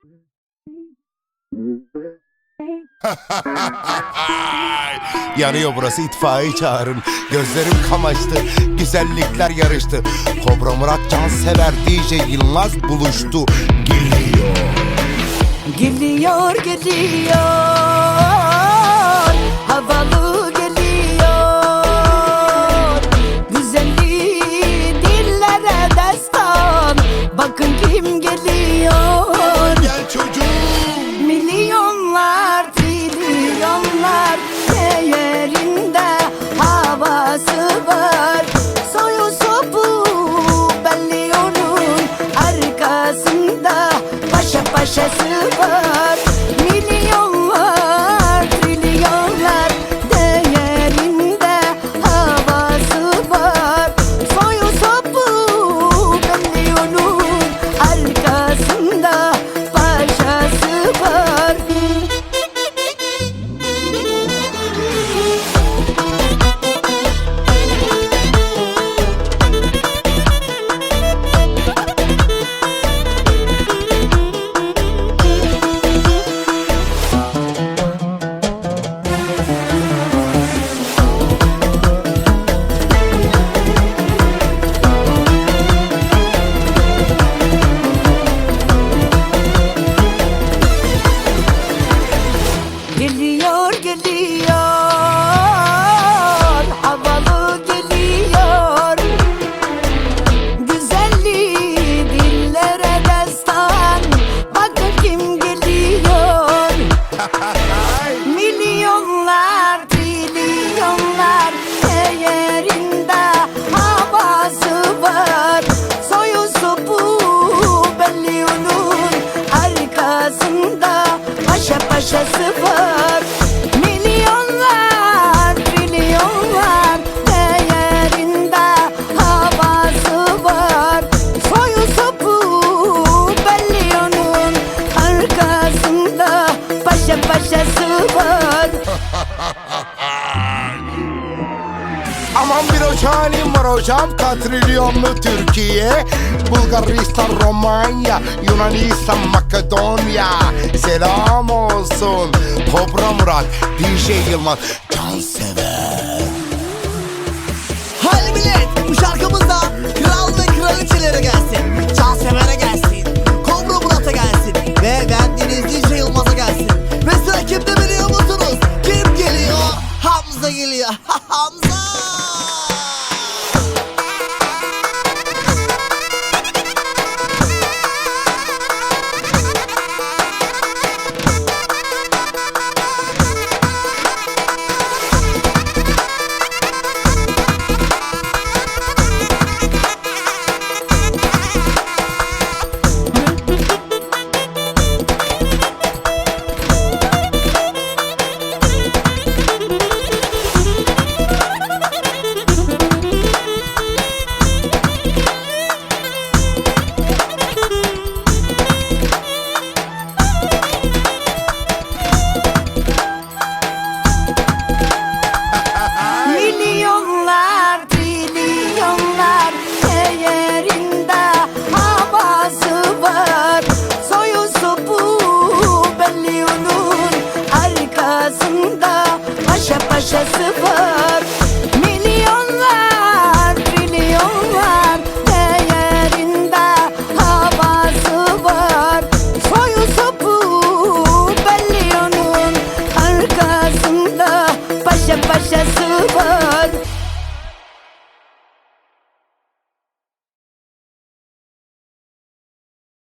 Yanıyor burası itfaiye çağırın. Gözlerim kamaştı, güzellikler yarıştı. Kobra Murat Cansever DJ Yılmaz buluştu. Geliyor. Geliyor geliyor paşası var paşa paşası var. Milyonlar trilyonlar Değerinde havası var. Soyu sopu belli onun Arkasında paşa paşası var. Aman bir hocalim var hocam Katrilyonlu Türkiye? Bulgaristan, Romanya Yunanistan, Makedonya Selam olsun. Kobra Murat DJ Yılmaz. Cansever. Hadi paşa paşası var. Milyonlar, milyonlar değerinde havası var. Soyu sopu belli onun arkasında paşa paşası var.